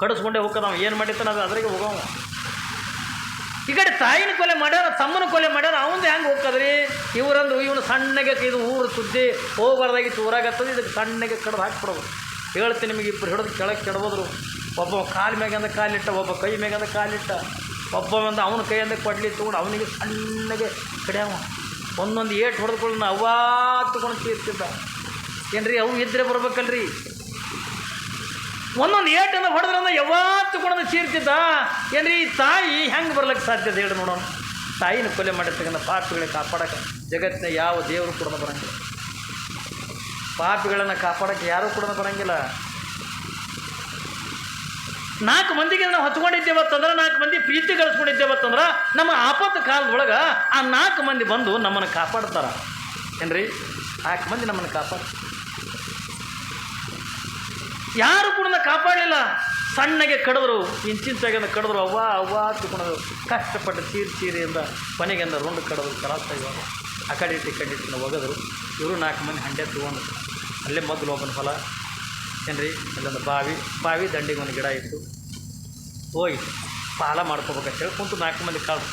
ಕಡಿಸ್ಕೊಂಡೇ ಹೋಗ ನಾವು ಏನು ಮಾಡಿರ್ತಾನ ಅದು ಅದ್ರಾಗೆ ಹೋಗವ ಈ ಕಡೆ ತಾಯಿನ ಕೊಲೆ ಮಾಡ್ಯಾರ, ತಮ್ಮನ ಕೊಲೆ ಮಾಡ್ಯಾರ, ಅವಂದು ಹೆಂಗೆ ಹೋಗ್ತದ್ರಿ? ಇವರಂದು ಇವನು ಸಣ್ಣಗೆ ಇದು ಊರು ಸುದ್ದಿ ಹೋಗ್ಬಾರ್ದಾಗಿತ್ತು ಊರಾಗತ್ತದ ಇದಕ್ಕೆ ಸಣ್ಣಗೆ ಕಡ್ದು ಹಾಕ್ಬಿಡೋದು ಹೇಳ್ತೀನಿ ನಿಮಗೆ ಇಬ್ಬರು ಹಿಡಿದು ಕೆಳಗೆ ಕೆಡಬೋದ್ರು ಒಬ್ಬ ಕಾಲು ಮ್ಯಾಗಂದ ಕಾಲಿಟ್ಟ, ಒಬ್ಬ ಕೈ ಮ್ಯಾಗಂದ ಕಾಲಿಟ್ಟ. ಒಬ್ಬ ಒಂದು ಅವನ ಕೈಯಿಂದ ಕೊಡ್ಲಿ ತೊಗೊಂಡು ಅವನಿಗೆ ಸಣ್ಣಗೆ ಕಡಿಯವ. ಒಂದೊಂದು ಏಟು ಹೊಡೆದುಕೊಳ್ಳ ಅವ್ವಾ ತಗೊಂಡು ತೀರ್ತಿದ್ದ. ಏನ್ರಿ ಅವು ಇದ್ದರೆ ಬರ್ಬೇಕಲ್ರಿ? ಒಂದೊಂದು ಏಟನ್ನು ಹೊಡೆದ್ರಂದ್ರೆ ಯಾವತ್ತು ಕೂಡ ಚೀರ್ತಿದ್ದ ಏನ್ರಿ, ಈ ತಾಯಿ ಹೆಂಗೆ ಬರ್ಲಿಕ್ಕೆ ಸಾಧ್ಯತೆ ಹೇಳಿ ನೋಡೋಣ? ತಾಯಿನ ಕೊಲೆ ಮಾಡಿರ್ತಕ್ಕಂಥ ಪಾಪಿಗಳಿಗೆ ಕಾಪಾಡಕ್ಕೆ ಜಗತ್ತಿನ ಯಾವ ದೇವರು ಕೂಡ ಬರಂಗಿಲ್ಲ. ಪಾಪಿಗಳನ್ನು ಕಾಪಾಡಕ್ಕೆ ಯಾರೂ ಕೂಡ ಬರಂಗಿಲ್ಲ. ನಾಲ್ಕು ಮಂದಿಗೆ ನಾವು ಹಚ್ಕೊಂಡಿದ್ದೇವತ್ತಂದ್ರೆ ನಾಲ್ಕು ಮಂದಿ ಪ್ರೀತಿ ಗಳಿಸ್ಕೊಂಡಿದ್ದೇವತ್ತಂದ್ರೆ ನಮ್ಮ ಆಪತ್ತು ಕಾಲದೊಳಗೆ ಆ ನಾಲ್ಕು ಮಂದಿ ಬಂದು ನಮ್ಮನ್ನು ಕಾಪಾಡ್ತಾರ. ಏನ್ರಿ, ನಾಲ್ಕು ಮಂದಿ ನಮ್ಮನ್ನು ಕಾಪಾಡ ಯಾರು ಕೂಡ ಕಾಪಾಡಲಿಲ್ಲ. ಸಣ್ಣಗೆ ಕಡಿದ್ರು ಇಂಚಿಂಚಾಗಿ ಕಡಿದ್ರು, ಅವ್ವ ಅವ್ವ ತುಕೊಂಡರು ಕಷ್ಟಪಟ್ಟು ಚೀರಿ ಚೀರಿಯಿಂದ ಮನೆಗೆಂದ ರೊಂಡು ಕಡಿದ್ರು ಕಲಾಸ ಇವಾಗ ಆ ಕಡೆ ಇಟ್ಟು ಕಂಡಿಟ್ಟಿನ ಒಗೆದ್ರು. ಇವರು ನಾಲ್ಕು ಮಂದಿ ಹಂಡೆ ತೊಗೊಂಡು ಅಲ್ಲೇ ಮೊದಲು ಒಬ್ಬನ ಫಲ ಏನ್ರಿ? ಅಲ್ಲೊಂದು ಬಾವಿ. ಬಾವಿ ದಂಡಿಗೆ ಒಂದು ಗಿಡ ಇತ್ತು. ಹೋಗಿ ಪಾಲ ಮಾಡ್ಕೋಬೇಕಂತೇಳಿ ಕುಂತು ನಾಲ್ಕು ಮಂದಿ ಕಾಳು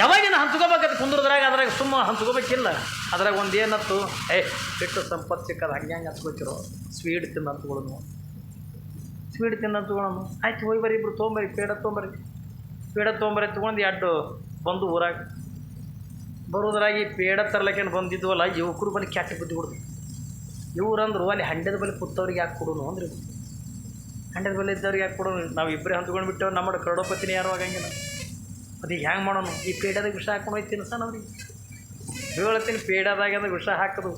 ಯಾವಾಗಿನ ಹಂಚ್ಕೋಬೇಕಂತ ಕುಂದ್ರದ್ರಾಗ ಅದ್ರಾಗ ಸುಮ್ಮ ಹಂಚ್ಕೋಬೇಕಿಲ್ಲ. ಅದ್ರಾಗ ಒಂದು ಏನತ್ತು? ಏ ಬಿಟ್ಟು ಸಂಪತ್ತು ಸಿಕ್ಕದ, ಹಂಗೆ ಹಂಗೆ ಹತ್ಕೋತಿರೋ ಸ್ವೀಟ್ ಹಂಚ್ಕೊಳ್ಳೋನು ಸ್ವೀಟ್ ಹಂಚ್ಕೊಳ್ಳೋನು ಆಯ್ತು ಹೋಗಿ ಬರ್ರಿ ಇಬ್ರು ತೊಗೊಂಬರಿ ಪೇಡ ತೊಗೊಂಬರಿ ಪೇಡ ತೊಗೊಂಬರಿ ತೊಗೊಂಡು ಎರಡು ಬಂದು ಊರಾಗ. ಬರೋದ್ರಾಗಿ ಪೇಡ ತರ್ಲಕ್ಕೇನು ಬಂದಿದ್ವಲ್ಲ, ಯುವಕರು ಬಂದು ಕೆಟ್ಟ ಬುದ್ಧಿ ಕೊಡ್ದು. ಇವ್ರಂದ್ರು ಅಲ್ಲಿ ಹಂಡ್ಯದ ಬಳಿ ಕೂತವ್ರಿಗೆ ಯಾಕೆ ಕೊಡೋನು ಅಂದ್ರೆ. ಹಂಡೆದ ಬಳಿ ಇದ್ದವ್ರಿಗೆ ಯಾಕೆ ಕೊಡೋನು? ನಾವು ಇಬ್ಬರೇ ಹಂತ್ಕೊಂಡು ಬಿಟ್ಟೇವೆ ನಮ್ಮ ಕರಡೋಪತಿನ ಯಾರು ಆಗಂಗಿಲ್ಲ. ಅದು ಹೆಂಗೆ ಮಾಡೋನು? ಈ ಪೇಡದಾಗ ವಿಷ ಹಾಕೊಂಡು ಹೋಯ್ತು ತಿನ್ಸಣ ಅವ್ರಿಗೆ. ಹೇಳ್ತೀನಿ ಪೇಡದಾಗೆಂದು ವಿಷ ಹಾಕೋದು.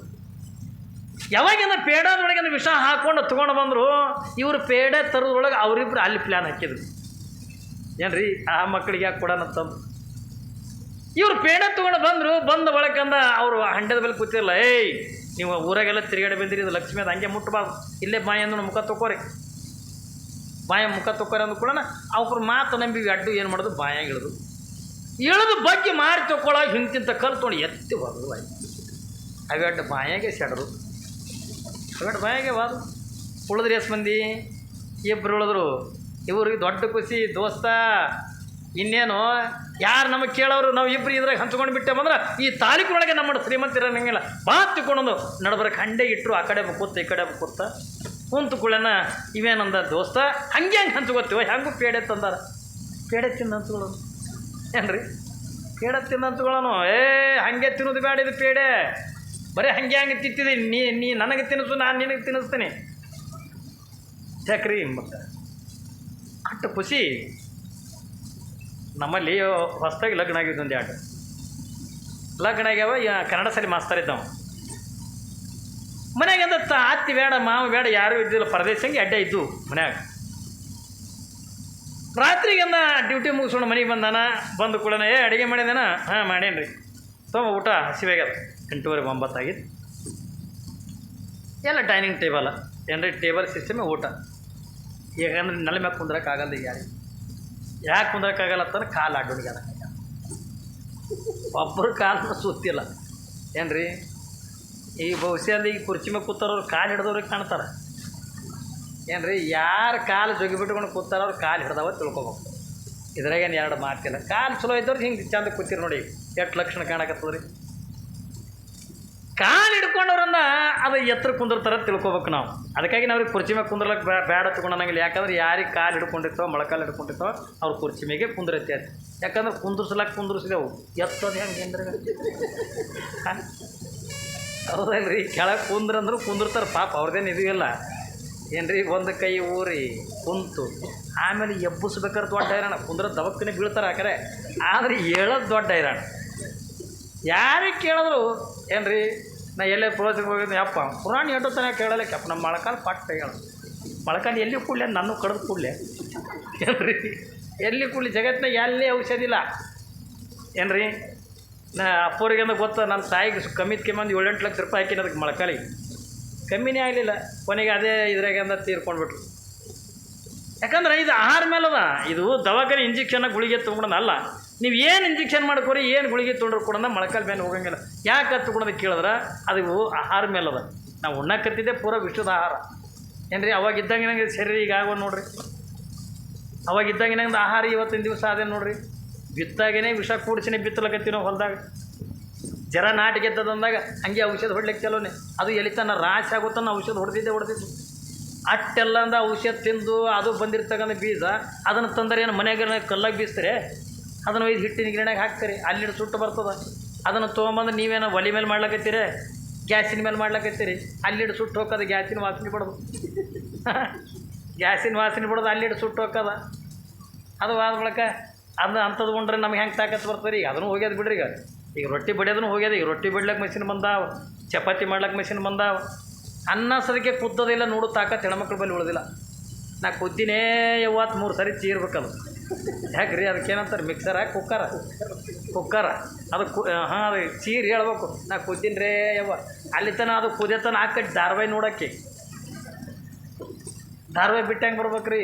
ಯಾವಾಗಿಂದ ಪೇಡದೊಳಗೆ ವಿಷ ಹಾಕೊಂಡು ತೊಗೊಂಡು ಬಂದರು, ಇವರು ಪೇಡ ತರೋದ್ರೊಳಗೆ ಅವರಿಬ್ಬರು ಅಲ್ಲಿ ಪ್ಲ್ಯಾನ್ ಹಾಕಿದ್ರು. ಏನ್ರಿ, ಆ ಮಕ್ಕಳಿಗೆ ಯಾಕೆ ಕೊಡೋಣಂತಂದು ಇವರು ಪೇಡ ತೊಗೊಂಡು ಬಂದರು, ಬಂದ ಬಳಕಂದ ಅವರು ಹಂಡದ ಮೇಲೆ ಕೂತಿರಲ್ಲ ಏಯ್, ನೀವು ಊರಾಗೆಲ್ಲ ತಿರುಗಾಡಿ ಬಂದಿರಿ, ಇದು ಲಕ್ಷ್ಮಿ ಅದು, ಹಂಗೆ ಮುಟ್ಟಬಾರ್ದು ಇಲ್ಲೇ ಬಾಯಿಂದ ಮುಖ ತೊಗೋರಿ ಬಾಯ ಮುಖ ತೊಗೋರಿ ಅಂದ ಕೂಡ ಅವ್ರ ಮಾತು ನಂಬಿ ಅಡ್ಡು ಏನು ಮಾಡೋದು? ಬಾಯಾಗ ಇಳಿದು ಬಗ್ಗೆ ಮಾರಿ ತಗೊಳ್ಳೋ ಹಿಂತಿಂತ ಕಲ್ ತೊಗೊಂಡು ಎತ್ತಿ ಹೋದ್ರು ಬಾಯಿ ಅವೆಡ್ಡು ಬಾಯಾಗೆ ಸೆಡರು. ಅವೆಡ್ಡ ಬಾಯಾಗೆ ಬಾದು ಉಳಿದ್ರಿ ಎಷ್ಟು ಮಂದಿ? ಇಬ್ಬರು ಉಳಿದ್ರು. ಇವ್ರಿಗೆ ದೊಡ್ಡ ಖುಷಿ, ದೋಸ್ತ. ಇನ್ನೇನು? ಯಾರು ನಮಗೆ ಕೇಳೋರು? ನಾವು ಇಬ್ಬರು ಇದ್ರಾಗ ಹಂಚ್ಕೊಂಡು ಬಿಟ್ಟೇವಂದ್ರೆ ಈ ತಾಲೂಕೊಳಗೆ ನಮ್ಮ ಶ್ರೀಮಂತಿರಂಗಿಲ್ಲ ಬಾ ತಿಕ್ಕೊಂಡು ನಡಬರ ಹಂಡೆ ಇಟ್ಟರು ಆ ಕಡೆ ಕೂತ, ಈ ಕಡೆ ಕೂತ. ಕುಂತು ಕುಳನ ಇವೇನಂದ ದೋಸ್ತ? ಹಂಗೆ ಹಂಗೆ ಹಂಚ್ಕೋತೀವ ಹೆಂಗೂ ಪೇಡೆ ತಂದಾರ? ಪೇಡೆ ತಿಂದು ಹಂಚ್ಕೊಳ್ಳೋನು ಏನ್ರಿ? ಪೇಡ ಹಂಚ್ಕೊಳ್ಳೋನು ಏ, ಹಾಗೆ ತಿನ್ನೋದು ಬೇಡ ಇದು ಪೇಡೆ. ಬರೀ ಹಂಗೆ ಹಂಗೆ ತಿತ್ತಿದೆ ನೀ ನೀ ನನಗೆ ತಿನ್ನಿಸು, ನಾನು ನಿನಗೆ ತಿನ್ನಿಸ್ತೀನಿ. ಚಕ್ರಿ ಮತ್ತು ಅಟ್ಟು ಖುಷಿ ನಮ್ಮಲ್ಲಿ ಹೊಸದಾಗಿ ಲಗ್ನ ಆಗಿದ್ದು ಒಂದು ಎರಡು. ಲಗ್ನ ಆಗ್ಯಾವ ಕನ್ನಡ ಸರಿ ಮಾಸ್ತರ್ ಇದ್ದಾವ. ಮನ್ಯಾಗ ತ ಅತ್ತಿ ಬೇಡ, ಮಾವ ಬೇಡ, ಯಾರೂ ಇದ್ದಿಲ್ಲ. ಪರದೇಶಂಗೆ ಅಡ್ಡ ಇದ್ದು ಮನ್ಯಾಗ. ರಾತ್ರಿಗೆಂದ ಡ್ಯೂಟಿ ಮುಗಿಸ್ಕೊಂಡು ಮನೆಗೆ ಬಂದಾನ, ಬಂದು ಕೂಡ ಏ, ಅಡುಗೆ ಮಾಡಿದಾನ ಹಾಂ ಮಾಡೇನಿ ರೀ ತೊಗೊ, ಊಟ, ಹಸಿವಾಗ್ಯದ. ಎಂಟೂವರೆ ಒಂಬತ್ತಾಗಿತ್ತು ಎಲ್ಲ ಡೈನಿಂಗ್ ಟೇಬಲ್, ಏನ್ರಿ, ಟೇಬಲ್ ಸಿಸ್ಟಮೇ ಊಟ. ಈಗಂದ್ರೆ ನೆಲ ಮ್ಯಾಗ ಕುಂದ್ರಕ್ಕಾಗಲ್ಲ ಈಗ ಯಾರಿಗೆ. ಯಾಕೆ ಕುಂದ್ರಕ್ಕಾಗಲ್ಲ ಅಂತಂದ್ರೆ ಕಾಲು ಅದಕ್ಕೆ ಒಬ್ಬರು ಕಾಲು ಸುತ್ತಿಲ್ಲ. ಏನ್ರಿ, ಈ ಬಹುಶಃ ಈ ಕುರ್ಚಿ ಮೇಲೆ ಕೂತಾರವ್ರು ಕಾಲು ಹಿಡ್ದವ್ರಿಗೆ ಕಾಣ್ತಾರೆ. ಏನ್ರಿ, ಯಾರು ಕಾಲು ಜೊಗಿ ಬಿಟ್ಕೊಂಡು ಕೂತಾರ ಅವ್ರು ಕಾಲು ಹಿಡ್ದವ ತಿಳ್ಕೊಬೇಕು. ಇದ್ರಾಗೇನು ಎರಡು ಮಾತಿಲ್ಲ. ಕಾಲು ಚಲೋ ಇದ್ದವ್ರು ಹಿಂಗೆ ಚಂದ ಕೂತಿರಿ ನೋಡಿ. ಎಷ್ಟು ಲಕ್ಷಣ ಕಾಣಕತ್ತದ್ರಿ. ಕಾಲು ಹಿಡ್ಕೊಂಡವ್ರನ್ನ ಅದು ಎತ್ತರ ಕುಂದಿರ್ತಾರ ತಿಳ್ಕೊಬೇಕು ನಾವು. ಅದಕ್ಕಾಗಿ ನಾವು ಕುರ್ಚಿ ಮೇಲೆ ಕುಂದ್ರಲಕ್ಕೆ ಬ್ಯಾ ಬೇಡ ತಗೊಂಡಂಗಿಲ್ಲ. ಯಾಕಂದ್ರೆ ಯಾರಿಗೆ ಕಾಲು ಹಿಡ್ಕೊಂಡಿರ್ತಾವ ಮೊಳಕಾಲು ಹಿಡ್ಕೊಂಡಿರ್ತಾವ ಅವ್ರು ಕುರ್ಚಿ ಮೇಲೆ ಕುಂದಿರತ್ತೆ ಅದು ಯಾಕಂದ್ರೆ ಕುಂದ್ರಸ್ಲಾಕ ಕುಂದ್ರಿಸಿದೆವು. ಎತ್ತೋದು ಹೆಂಗೆ ಏನ್ರಿ? ಹೌದಲ್ರಿ ಕೆಳಗೆ ಕುಂದ್ರಂದ್ರು ಕುಂದಿರ್ತಾರೆ ಪಾಪ. ಅವ್ರದ್ದೇನು ಇದೆಯಲ್ಲ ಏನ್ರಿ? ಒಂದು ಕೈ ಊರಿ, ಕುಂತು. ಆಮೇಲೆ ಎಬ್ಬಿಸ್ಬೇಕಾದ್ರೆ ದೊಡ್ಡ ಹೈರಾಣ. ಕುಂದ್ರ ದವಕ್ಕನೆ ಬೀಳ್ತಾರೆ ಹಾಕರೆ ಆದರೆ ಹೇಳೋದು ದೊಡ್ಡ ಹೈರಾಣ. ಯಾರಿಗೆ ಕೇಳಿದ್ರು, ಏನ್ರಿ? ನಾ ಎಲ್ಲೇ ಪ್ರೋಜಕ್ಕೆ ಹೋಗಿದ್ದೆ ಅಪ್ಪ ಪುರಾಣ ಎಂಟು ತನ ಕೇಳಲಿಕ್ಕಪ್ಪ ನಮ್ಮ ಮೊಳಕಾಲು ಪಟ್ಟ ಹೇಳ. ಮೊಳಕಾಲು ಎಲ್ಲಿ ಕೂಡಲೇ? ನಾನು ಕಡ್ದು ಕೂಡಲೆ. ಏನ್ರಿ? ಎಲ್ಲಿ ಕೂಡಲಿ? ಜಗತ್ತಿನಾಗ ಎಲ್ಲಿ ಔಷಧಿ ಇಲ್ಲ. ಏನ್ರಿ? ನಾ ಅಪ್ಪವ್ರಿಗೆಂದ ಗೊತ್ತ, ನನ್ನ ತಾಯಿಗೆ ಕಮ್ಮಿದ ಕಮ್ಮಿ ಒಂದು ಏಳೆಂಟು ಲಕ್ಷ ರೂಪಾಯಿ ಹಾಕಿನ ಅದಕ್ಕೆ ಮೊಳಕಾಲಿಗೆ. ಕಮ್ಮಿನೇ ಆಗಲಿಲ್ಲ. ಕೊನೆಗೆ ಅದೇ ಇದ್ರಾಗಂದ ತೀರ್ಕೊಂಡ್ಬಿಟ್ರು. ಯಾಕಂದ್ರೆ ಇದು ಆಹಾರ ಮೇಲದ ಇದು ದವಾಖಾನೆ ಇಂಜೆಕ್ಷನ್ ಗುಳಿಗೆ ತೊಗೊಂಡಲ್ಲ ನೀವು ಏನು ಇಂಜೆಕ್ಷನ್ ಮಾಡ್ಕೊರಿ, ಏನು ಗುಳಿಗೆ ತೊಗೊಂಡ್ರು ಕೂಡ ಮೊಳಕಾಲ ಮೇಲೆ ಹೋಗಂಗಿಲ್ಲ. ಯಾಕೆ ತೊಗೊಂಡೋದು ಕೇಳಿದ್ರೆ? ಅದು ಆಹಾರ ಮೇಲದ ನಾವು ಉಣ್ಣಕತ್ತಿದ್ದೆ ಪೂರ ವಿಶ್ವದ ಆಹಾರ. ಏನ್ರಿ, ಅವಾಗ ಇದ್ದಂಗೆ ನಂಗೆ ಶರೀರ ಈಗ ಆಗೋ ನೋಡ್ರಿ. ಅವಾಗ ಇದ್ದಂಗೆ ನಂಗೆ ಆಹಾರ ಇವತ್ತಿನ ದಿವಸ ಅದೇ ನೋಡ್ರಿ. ಬಿತ್ತಾಗೇನೆ ವಿಷ ಕೂಡಿಸಿನೇ ಬಿತ್ತಲಕತ್ತೀವಿ ಹೊಲದಾಗ. ಜರ ನಾಟಿ ಗೆದ್ದದಂದಾಗ ಹಂಗೆ ಔಷಧ ಹೊಡ್ಲಿಕ್ಕೆ ಚಲೋನೆ ಅದು ಎಲಿತನ ರಾಶಿ ಆಗುತ್ತಾನ ಔಷಧ ಹೊಡೆದಿದ್ದೆ ಹೊಡೆದಿದ್ದು. ಅಟ್ಟೆಲ್ಲ ಅಂದ ಔಷಧ ತಿಂದು ಅದು ಬಂದಿರ್ತಕ್ಕಂಥ ಬೀಜ, ಅದನ್ನು ತಂದರೆ ಏನು ಮನೆಯಾಗ ಕಲ್ಲಾಗಿ ಬೀಸ್ತಾರೆ? ಅದನ್ನು ಒಯ್ದು ಹಿಟ್ಟಿನ ಗಿರಣಾಗ ಹಾಕ್ತಾರೆ. ಅಲ್ಲಿ ಸುಟ್ಟು ಬರ್ತದೆ. ಅದನ್ನು ತೊಗೊಂಬಂದು ನೀವೇನು ಒಲೆ ಮೇಲೆ ಮಾಡ್ಲಕತ್ತೀರಿ? ಗ್ಯಾಸಿನ ಮೇಲೆ ಮಾಡ್ಲಕತ್ತೀರಿ. ಅಲ್ಲಿಡು ಸುಟ್ಟು ಹೋಗೋದು ಗ್ಯಾಸಿನ ವಾಸನೆ ಬಿಡೋದು. ಗ್ಯಾಸಿನ ವಾಸನೆ ಬಿಡೋದು ಅಲ್ಲಿಡು ಸುಟ್ಟು ಹೋಗೋದ ಅದು ಆದ ಬಳಿಕ ಅದು ಅಂಥದ್ದು ಉಂಡ್ರೆ ನಮ್ಗೆ ಹೆಂಗೆ ತಾಕತ್ತು ಬರ್ತದೆ ರೀ? ಅದನ್ನು ಹೋಗ್ಯದ ಬಿಡ್ರಿ ಈಗ. ಈಗ ರೊಟ್ಟಿ ಬಡಿಯೋದನ್ನು ಹೋಗ್ಯದ, ಈಗ ರೊಟ್ಟಿ ಬಿಡ್ಲಕ್ಕೆ ಮೆಷಿನ್ ಬಂದಾವ, ಚಪಾತಿ ಮಾಡ್ಲಕ್ಕೆ ಮೆಷಿನ್ ಬಂದಾವ. ಅನ್ನ ಸದಕ್ಕೆ ಕುದ್ದೋದಿಲ್ಲ ನೋಡು ತಾಕತ್ತು ಹೆಣ್ಮಕ್ಳ ಬಳಿ ಉಳಿದಿಲ್ಲ. ನಾ ಕುದ್ದಿನೇ ಯಾವತ್ತು ಮೂರು ಸರಿ ಚೀರ್ಬೇಕದು. ಯಾಕೆ ರೀ ಅದಕ್ಕೇನಂತಾರೆ ಮಿಕ್ಸರ ಕುಕ್ಕರ. ಕುಕ್ಕರ. ಅದು ಕು ಹಾಂ ರೀ ಚೀರ್ ಹೇಳ್ಬೇಕು. ನಾ ಕುದ್ದೀನಿ ರೇ ಯವ್ವ. ಅಲ್ಲಿ ತನ ಅದು ಕುದಿಯತನ ಹಾಕಿ ಧಾರವಾಹಿ ನೋಡೋಕ್ಕೆ. ಧಾರವಾಹಿ ಬಿಟ್ಟು ಹೆಂಗೆ ಬರ್ಬೇಕು ರೀ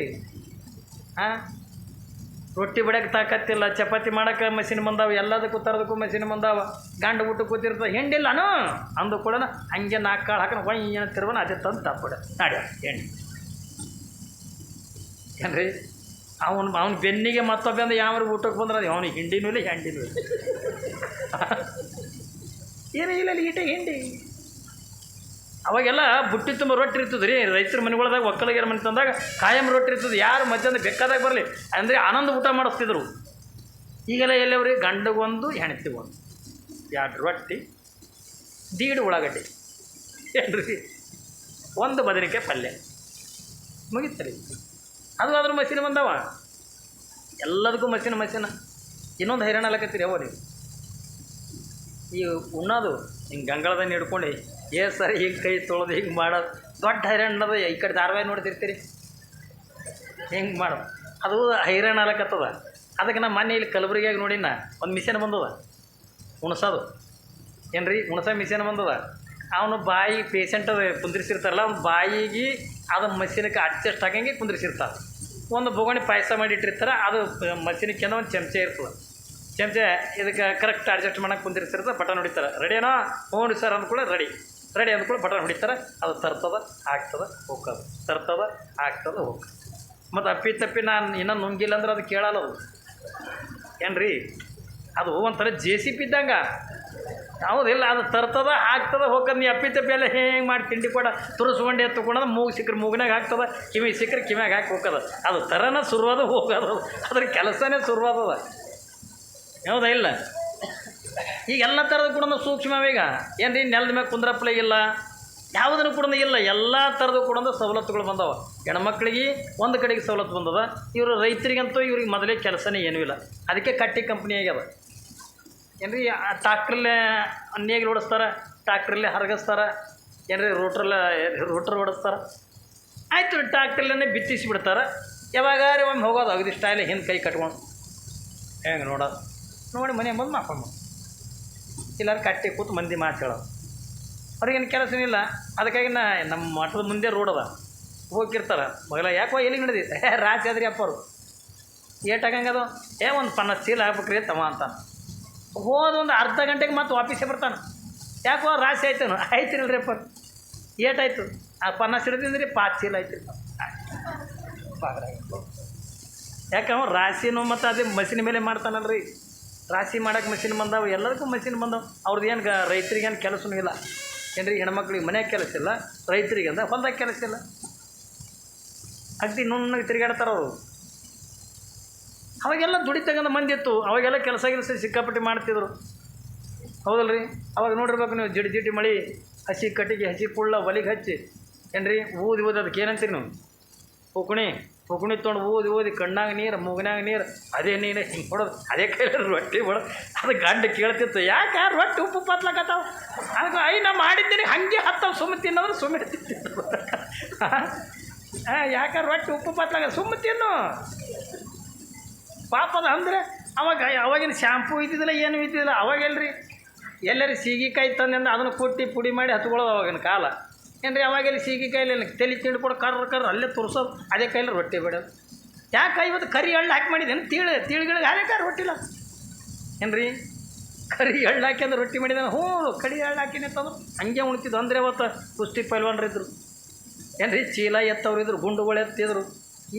ಹಾಂ? ರೊಟ್ಟಿ ಬಿಡಕ್ಕೆ ತಾಕತ್ತಿಲ್ಲ, ಚಪಾತಿ ಮಾಡಕ್ಕೆ ಮಷಿನ್ ಬಂದಾವ, ಎಲ್ಲದಕ್ಕೂ ತರದಕ್ಕೂ ಮಷಿನ್ ಬಂದಾವ. ಗಂಡು ಊಟ ಕೂತಿರ್ತದೆ ಹೆಂಡಿಲ್ಲನು? ಅಂದು ಕೂಡ ಹಂಗೆ ನಾಲ್ಕು ಕಾಳು ಹಾಕೊಂಡು ಏನು ತಿರ್ವನ, ಅದೇ ತಂದು ತಪ್ಪಿಡ ನಾಡ್ಯ, ಹೆಣ್ಣು. ಏನ್ರಿ? ಅವನು, ಅವ್ನ ಬೆನ್ನಿಗೆ ಮತ್ತೊಬ್ಬ ಅಂದ್ರೆ ಯಾವ ಊಟಕ್ಕೆ ಬಂದ್ರೆ ಅದು ಅವನಿಗೆ ಹಿಂಡಿನೂ ಇಲ್ಲ, ಹೆಂಡಿನೂ ಇಲ್ಲ. ಏನೇ ಇಲ್ಲ ಈಟೆ ಹಿಂಡಿ. ಅವಾಗೆಲ್ಲ ಬುಟ್ಟಿ ತುಂಬ ರೊಟ್ಟಿ ಇರ್ತದೆ ರೀ. ರೈತರ ಮನೆಗಳದಾಗ, ಒಕ್ಕಲಿಗರ ಮನೆ ತಂದಾಗ ಕಾಯಂ ರೊಟ್ಟಿ ಇರ್ತದೆ. ಯಾರು ಮಧ್ಯಾಹ್ನ ಬೇಕಾದಾಗ ಬರಲಿ, ಅಂದರೆ ಆನಂದ ಊಟ ಮಾಡಿಸ್ತಿದ್ರು. ಈಗೆಲ್ಲ ಎಲ್ಲವ್ರಿ? ಗಂಡಗೊಂದು ಹೆಣ್ತಿಗೊಂದು ಎರಡು ರೊಟ್ಟಿ, ದೀಡು ಉಳ್ಳಾಗಡ್ಡಿ. ಏನ್ರಿ? ಒಂದು ಬದನೆಕಾಯಿ ಪಲ್ಯ. ಮುಗಿತ್ರಿ ಅದು ಅದ್ರ ಮಷಿನ್ ಬಂದವ. ಎಲ್ಲದಕ್ಕೂ ಮಷಿನ್, ಮಷಿನ. ಇನ್ನೊಂದು ಹೈರಾಣ ಅಲ್ಲಕತ್ತೀರಿ ಯಾವ ನೀವು. ಈ ಉಣ್ಣೋದು ಹಿಂಗೆ ಗಂಗಳದನ್ನು ಹಿಡ್ಕೊಂಡು ಏ ಸರ್ ಹಿಂಗೆ ಕೈ ತೊಳೆದು ಹಿಂಗೆ ಮಾಡೋದು. ದೊಡ್ಡ ಹೈರಾಣದ ಈ ಕಡೆ ಧಾರವಾಹಿ ನೋಡ್ತಿರ್ತೀರಿ. ಹಿಂಗೆ ಮಾಡೋದು. ಅದು ಹೈರಾಣ ಆಲಕತ್ತದ ಅದಕ್ಕೆ ನಾ ಮೊನ್ನೆ ಇಲ್ಲಿ ಕಲಬುರಗಿಯಾಗ ನೋಡಿನ ಒಂದು ಮಿಷನ್ ಬಂದದ. ಉಣಸೋದು. ಏನು ರೀ ಉಣಸ ಮಿಷನ್ ಬಂದದ. ಅವನು ಬಾಯಿ ಪೇಷಂಟ್ ಕುಂದಿರ್ಸಿರ್ತಾರಲ್ಲ, ಅವ್ನ ಬಾಯಿಗೆ ಅದು ಮಷಿನಕ್ಕೆ ಅಡ್ಜಸ್ಟ್ ಆಗಂಗೆ ಕುಂದಿರ್ಸಿರ್ತಾರೆ. ಒಂದು ಬೊಗಣಿ ಪಾಯಸ ಮಾಡಿಟ್ಟಿರ್ತಾರೆ ಅದು ಮಷಿನಕ್ಕೆಂದ ಒಂದು ಚಮಚೆ ಇರ್ತದೆ. ಚಮಚೆ ಇದಕ್ಕೆ ಕರೆಕ್ಟ್ ಅಡ್ಜಸ್ಟ್ ಮಾಡೋಕೆ ಕುಂದಿರ್ಸಿರ್ತಾರೆ, ಬಟನ್ ಹೊಡಿತಾರೆ. ರೆಡಿನೋ ಹ್ಞೂ ಸರ್ ಅಂದ್ಕೂಡ ರೆಡಿ ರೆಡಿ ಅಂದ್ಕೊಂಡು ಬಟನ್ ಹೊಡಿತಾರೆ, ಅದು ತರ್ತದ ಆಗ್ತದೆ ಹೋಗ್ತದೆ. ತರ್ತದ ಆಗ್ತದೆ ಹೋಗ್ತದೆ. ಮತ್ತು ಅಪ್ಪಿ ತಪ್ಪಿ ನಾನು ಇನ್ನೂ ನುಂಗಿಲ್ಲ ಅಂದ್ರೆ ಅದು ಕೇಳಲ್ಲ ಅದು. ಏನ್ರಿ? ಅದು ಒಂಥರ ಜೆ ಸಿ ಪಿ ಇದ್ದಂಗೆ. ಹೌದಿಲ್ಲ, ಅದು ತರ್ತದ, ಹಾಕ್ತದ, ಹೋಗ್ತದೆ. ನೀ ಅಪ್ಪಿ ತಪ್ಪಿ ಎಲ್ಲ ಹೇಗೆ ಮಾಡಿ ತಿಂಡಿ ಕೊಡ? ತುರುಸ್ಕೊಂಡು ಎತ್ತುಕೊಂಡ ಮೂಗು ಸಿಕ್ಕರೆ ಮೂಗಿನಾಗ ಹಾಕ್ತದ, ಕಿವಿ ಸಿಕ್ಕರೆ ಕಿವಿಯಾಗ ಹಾಕಿ ಹೋಗ್ತದ. ಅದು ತರನ ಶುರುವಾದ ಹೋಗೋದು, ಅದ್ರ ಕೆಲಸನೇ ಶುರುವಾದದ. ಹೌದಾ ಇಲ್ಲ? ಈಗ ಎಲ್ಲ ಥರದ ಕೂಡ ಸೂಕ್ಷ್ಮವೀಗ ಏನು ನೆಲದ ಮೇಲೆ ಕುಂದ್ರಪ್ಲೆ ಇಲ್ಲ? ಯಾವುದನ್ನು ಕೂಡ ಇಲ್ಲ. ಎಲ್ಲ ಥರದ ಕೂಡ ಸವಲತ್ತುಗಳು ಬಂದವ. ಹೆಣ್ಮಕ್ಳಿಗೆ ಒಂದು ಕಡೆಗೆ ಸವಲತ್ತು ಬಂದದ. ಇವರು ರೈತರಿಗಂತೂ ಇವ್ರಿಗೆ ಮೊದಲೇ ಕೆಲಸನೇ ಏನೂ ಇಲ್ಲ. ಅದಕ್ಕೆ ಕಟ್ಟಿ ಕಂಪ್ನಿ ಆಗ್ಯದ. ಏನ್ರಿ ಟ್ರಾಕ್ಟ್ರಲ್ಲಿ ನೇಗಿಲು ಓಡಿಸ್ತಾರೆ ಟ್ರಾಕ್ಟ್ರಲ್ಲಿ ಹರಗಿಸ್ತಾರೆ. ಏನ್ರಿ, ರೋಟ್ರಲ್ಲೇ, ರೋಟ್ರ್ ಓಡಿಸ್ತಾರೆ. ಆಯಿತು ಟ್ರಾಕ್ಟ್ರಲ್ಲೇ ಬಿತ್ತಿಸಿಬಿಡ್ತಾರೆ ಬಿಡ್ತಾರೆ. ಯಾವಾಗಾರ ಒಮ್ಮೆ ಹೋಗೋದು? ಅಗದಿ ಸ್ಟೈಲ್ ಹಿಂದೆ ಕೈ ಕಟ್ಕೊಂಡು. ಹೆಂಗೆ ನೋಡೋದು? ನೋಡಿ ಮನೆ ಬಂದು ಮಾಡ್ಕೊಂಡು ಇಲ್ಲಾರ ಕಟ್ಟಿ ಕೂತು ಮಂದಿ ಮಾತು ಹೇಳೋದು ಅವ್ರಿಗೇನು ಇಲ್ಲ. ಅದಕ್ಕಾಗಿ ನಾ ನಮ್ಮ ಮಠದ ಮುಂದೆ ರೋಡ್ ಅದ. ಹೋಗಿರ್ತಾರೆ ಮಗಳ ಯಾಕೋ ಎಲ್ಲಿ ನಡೆದಿ? ಏ ಆದ್ರಿ ಅಪ್ಪ ಅಪ್ಪರು ಏಟಾಗಂಗದು ಏ, ಒಂದು ಪನ್ನ ಚೀಲ ಹಾಕ್ಬೇಕ್ರಿ ತಮ್ಮ ಅಂತ. ಹೋದ ಒಂದು ಅರ್ಧ ಗಂಟೆಗೆ ಮತ್ತೆ ವಾಪಸ್ಸೇ ಬರ್ತಾನೆ. ಯಾಕೋ ರಾಶಿ ಆಯ್ತೇನು ಆಯ್ತಿರಲ್ರಿ ಅಪ್ಪ. ಏಟಾಯ್ತು ಆ ಪನ್ನ ಸಿಡ್ದಿಂದ್ರಿ ಪಾಚ್ ಚೀಲ ಐತ್ರಿ ಯಾಕೆ ಅವ ರಾಶಿನೂ ಮತ್ತು ಅದೇ ಮಸಿನ ಮೇಲೆ ಮಾಡ್ತಾನಲ್ರಿ. ರಾಶಿ ಮಾಡಕ್ಕೆ ಮಷಿನ್ ಬಂದಾವ, ಎಲ್ಲದಕ್ಕೂ ಮಷಿನ್ ಬಂದವು. ಅವ್ರದ್ದು ಏನು ಗ ರೈತರಿಗೇನು ಕೆಲಸನೂ ಇಲ್ಲ. ಏನ್ರಿ, ಹೆಣ್ಮಕ್ಳಿಗೆ ಮನ್ಯಾಗ ಕೆಲಸ ಇಲ್ಲ, ರೈತರಿಗೆ ಅಂದ್ರೆ ಹೊಲ್ದಾಗ ಕೆಲಸ ಇಲ್ಲ. ಅಗ್ದಿ ನುಣ್ಣಗೆ ತಿರುಗಾಡ್ತಾರ ಅವರು. ಅವಾಗೆಲ್ಲ ದುಡಿ ಮಂದಿ ಇತ್ತು. ಅವಾಗೆಲ್ಲ ಕೆಲಸ ಕೆಲಸ ಸಿಕ್ಕಾಪಟ್ಟಿ ಮಾಡ್ತಿದ್ರು. ರೀ ಅವಾಗ ನೋಡಿರ್ಬೇಕು ನೀವು, ಜಿಡಿ ಜಿಡಿ ಮಳಿ, ಹಸಿ ಕಟ್ಟಿಗೆ, ಹಸಿ ಕುಳ್ಳ, ಒಲಿಗೆ ಹಚ್ಚಿ. ಏನ್ರಿ, ಊದಿ ಊದಿ ಅದಕ್ಕೆ ಏನಂತೀರಿ ನೀವು? ಪುಕುಣಿ ಪುಕುಣಿ ತೊಗೊಂಡು ಓದಿ ಓದಿ ಕಣ್ಣಾಗ ನೀರು ಮುಗನಾಗ ನೀರು, ಅದೇ ನೀರು ಹಿಂಗೆ ಹೊಡೋದು, ಅದೇ ಕೈಲಿ ರೊಟ್ಟಿ ಹೊಡೋದು ಅದು ಗಂಡ ಕೇಳ್ತಿತ್ತು, ಯಾಕೆ ರೊಟ್ಟಿ ಉಪ್ಪು ಪತ್ಲಕತ್ತಾವ? ಅದಕ್ಕೆ ಐ ನಾ ಮಾಡಿದ್ದೀನಿ, ಹಂಗೆ ಹತ್ತವ ಸುಮ್ಮನೆ ತಿನ್ನೋದ್ರೆ ಸುಮ್ಮನೆ ತಿಂತಿತ್ತು ಹಾಂ ಯಾಕೆ ರೊಟ್ಟಿ ಉಪ್ಪು ಪತ್ಲಾಗ ಸುಮ್ಮನೆ ತಿನ್ನು? ಪಾಪದ ಅಂದರೆ ಅವಾಗ, ಅವಾಗಿನ ಶ್ಯಾಂಪು ಇದ್ದಿದ್ದಿಲ್ಲ, ಏನು ಇದ್ದಿದ್ದಿಲ್ಲ ಅವಾಗೆಲ್ರಿ ಎಲ್ಲರಿ ಸೀಗಿಕಾಯಿ ತಂದಿಂದ ಅದನ್ನು ಕುಟ್ಟಿ ಪುಡಿ ಮಾಡಿ ಹತ್ಕೊಳ್ಳೋದು ಅವಾಗಿನ ಕಾಲ. ಏನ್ರಿ ಅವಾಗೆಲ್ಲಿ ತೆಲಿ ತಲೆ ತಿಂಡ್ಕೊಡು ಕರ್ರ ಕರ್ರ ಅಲ್ಲೇ ತುರ್ಸೋದು ಅದೇ ಕೈಲಿ ರೊಟ್ಟಿ ಬಿಡೋದು. ಯಾಕೆ ಇವತ್ತು ಕರಿ ಎಳ್ಳು ಹಾಕಿ ಮಾಡಿದ್ದೇನೆ ತೀಳು ತೀಳುಗಳಿಗೆ ಹಾರೇಕ ರೊಟ್ಟಿಲ್ಲ? ಏನ್ರಿ? ಕರಿ ಎಳ್ಳು ಹಾಕಿ ಅಂದ್ರೆ ರೊಟ್ಟಿ ಮಾಡಿದಾನೆ ಹ್ಞೂ ಕಡಿ ಎಳ್ಳು ಹಾಕಿನಿ ಅಂತಂದ್ರೆ ಹಂಗೆ ಉಣ್ತಿದ್ದು ಅಂದರೆ ಅವತ್ತು ಕುಸ್ತಿ ಪೈಲ್ವಾನ್ರಿದ್ರು ಏನ್ರಿ? ಚೀಲ ಎತ್ತವ್ರು ಇದ್ರು, ಗುಂಡುಗಳು ಎತ್ತಿದ್ರು.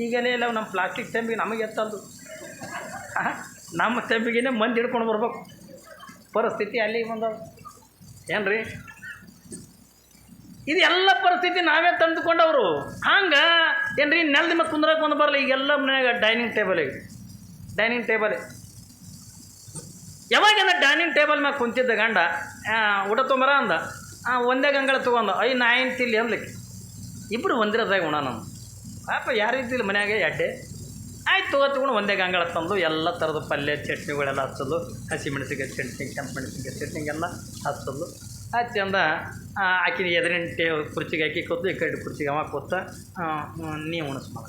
ಈಗಲೇ ಇಲ್ಲ ನಮ್ಮ ಪ್ಲಾಸ್ಟಿಕ್ ತೆಂಬಿಗೆ ನಮಗೆ ಎತ್ತಂದು ನಮ್ಮ ತೆಂಬಿಗೆನೇ ಮಂದಿ ಹಿಡ್ಕೊಂಡು ಬರ್ಬೇಕು. ಪರಿಸ್ಥಿತಿ ಅಲ್ಲಿಗೆ ಬಂದವು ಏನ್ರಿ? ಇದು ಎಲ್ಲ ಪರಿಸ್ಥಿತಿ ನಾವೇ ತಂದುಕೊಂಡವರು. ಹಂಗೆ ಏನ್ರಿ ನೆಲದ ಮೇಲೆ ಕುಂದ್ರಕ್ಕೆ ಒಂದು ಬರಲ್ಲ ಈಗೆಲ್ಲ ಮನೆಯಾಗ ಡೈನಿಂಗ್ ಟೇಬಲ್ ಈಗ ಡೈನಿಂಗ್ ಟೇಬಲ್ ಯಾವಾಗೆಲ್ಲ ಡೈನಿಂಗ್ ಟೇಬಲ್ ಮ್ಯಾಗ ಕುಂತಿದ್ದ ಗಂಡ ಊಟ ತೊಂಬರ ಅಂದ. ಒಂದೇ ಗಂಗಳ ತೊಗೊಂಡ ಐ ನಾಯಿನ್ ತಿಲ್ಲಿ ಅಂದ್ಲಿಕ್ಕೆ. ಇಬ್ಬರು ಒಂದಿರದಾಗ ಉಣ ನಮ್ಮ ಪಾಪ ಯಾರು ಇದ್ದಿಲ್ಲ ಮನ್ಯಾಗೆ ಎಡ್ಡೆ. ಆಯ್ತು ತಗೋ ತಗೊಂಡು ಒಂದೇ ಗಂಗಳ ತಂದು, ಎಲ್ಲ ಥರದ ಪಲ್ಯ, ಚಟ್ನಿಗಳೆಲ್ಲ ಹಚ್ಚೋದು ಹಸಿಮೆಣಸಿಗೆ ಚಟ್ನಿ ಕೆಂಪು ಮೆಣಸಿಗೆ ಚಟ್ನಿಗೆಲ್ಲ ಹಚ್ಚೋದು ಹಚ್ಚಂದ ಆಕಿನ ಎದುರಿಂಟೆ ಕುರ್ಚಿಗೆ ಹಾಕಿ ಕೂತು, ಈ ಕಡೆ ಕುರ್ಚಿಗೆ ಅವ ಕೂತ ನೀ ಉಣಿಸ್ಮಾಡ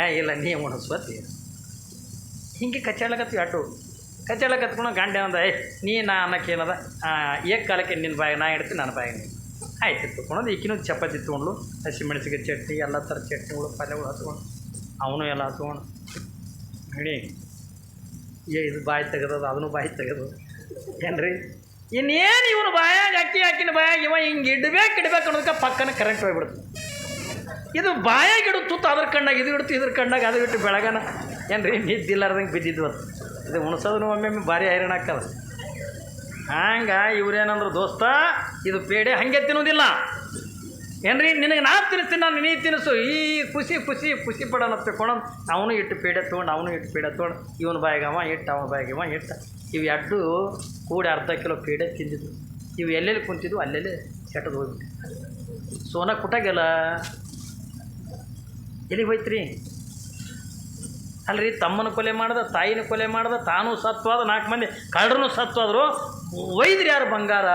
ಏ, ಇಲ್ಲ, ನೀ ಉಣಿಸ್ಬತ್ತಿ ಹಿಂಗೆ ಕಚ್ಚಾಡ್ಲಕತ್ತೀವಿ ಅಟು ಕಚ್ಚಾಳಕತ್ಕೊಂಡು ಗಂಡ ಅಂದ, ಏ, ನೀ ನಾ ಅನ್ನಕ್ಕೇನದ ಏಕ್ ಕಾಲಕ್ಕೆ ನಿನ್ನ ಬಾಯಿ ನಾ ಇಡ್ತೀನಿ, ನನ್ನ ಬಾಯಿ ನೀನು. ಆಯ್ತು ತೊಗೊಂಡು ಈಕಿನೂ ಚಪಾತಿ ತೊಗೊಂಡ್ಲು ಹಸಿಮೆಣಸಿಗೆ ಚಟ್ನಿ, ಎಲ್ಲ ಥರ ಚಟ್ನಿಗಳು, ಪಲ್ಯಗಳು ಹಚ್ಕೊಂಡು, ಅವನು ಎಲ್ಲ ಹತ್ಕೊಂಡು ಹೇಳಿ ಏ, ಇದು ಬಾಯಿ ತೆಗೆದದು, ಅದನ್ನು ಬಾಯಿ ತೆಗೆದು. ಏನ್ರಿ? ಇನ್ನೇನು ಇವನು ಬಾಯಾಗ ಅಕ್ಕಿ ಹಾಕಿನ ಬಾಯಾಗ ಇವ ಹಿಂಗೆ ಇಡ್ಬೇಕು ಇಡ್ಬೇಕು ಅನ್ನೋದಕ್ಕೆ ಪಕ್ಕನ ಕರೆಂಟ್ ಹೋಗ್ಬಿಡುತ್ತೆ. ಇದು ಬಾಯಾಗ ಇಡು ತುತ್ತು ಅದ್ರ ಕಣ್ಣಾಗ, ಇದು ಇಡ್ತು ಇದ್ರ ಕಣ್ಣಾಗ, ಅದು ಇಟ್ಟು ಬೆಳಗನ. ಏನ್ರಿ, ನಿದ್ದಿಲ್ಲಾರ್ದಂಗೆ ಬಿದ್ದಿದ್ವು ಅದು ಇದು ಉಣಸೋದನ್ನು ಒಮ್ಮೊಮ್ಮೆ ಭಾರಿ ಹೈರಾಣ ಹಾಕದ ಹಂಗೆ ಇವ್ರೇನಂದ್ರು, ದೋಸ್ತ, ಇದು ಪೇಡೆ ಹಾಗೆ ತಿನ್ನೋದಿಲ್ಲ. ಏನ್ರಿ, ನಿನಗೆ ನಾ ತಿನ್ನಿಸ್ತೀನಿ ನಾನು ನೀ ತಿನ್ನಿಸು. ಈ ಖುಷಿ ಖುಷಿ ಖುಷಿ ಪಡೋಣ ತಿಳ್ಕೊಳ ಅವನು ಇಟ್ಟು ಪೀಡೆ ತೊಗೊಂಡು ಅವನು ಇಟ್ಟು ಪೀಡೆ ತೊಗೊಂಡು, ಇವನು ಬಾಯಿಗಮ್ಮ ಇಟ್ಟು, ಅವನ ಬಾಯಿಗಮ್ಮ ಇಟ್ಟ. ಇವು ಎರಡು ಕೂಡಿ ಅರ್ಧ ಕಿಲೋ ಪೀಡೆ ತಿಂದಿದ್ದು ಇವು ಎಲ್ಲೆಲ್ಲಿ ಕುಂತಿದ್ವು, ಅಲ್ಲೆಲ್ಲೇ ಕೆಟ್ಟದ್ದು ಹೋಗ್ಬಿಟ್ಟು. ಸೋನ ಕುಟಾಗೆಲ್ಲ ಎಲ್ಲಿಗೆ ಹೋಯ್ತ್ರಿ? ಅಲ್ರಿ, ತಮ್ಮನ ಕೊಲೆ ಮಾಡ್ದ, ತಾಯಿನ ಕೊಲೆ ಮಾಡ್ದ, ತಾನು ಸತ್ವಾದ, ನಾಲ್ಕು ಮಂದಿ ಕಳ್ಳರೂ ಸತ್ವಾದ್ರು. ಒಯ್ದ್ರಿ ಯಾರು ಬಂಗಾರ?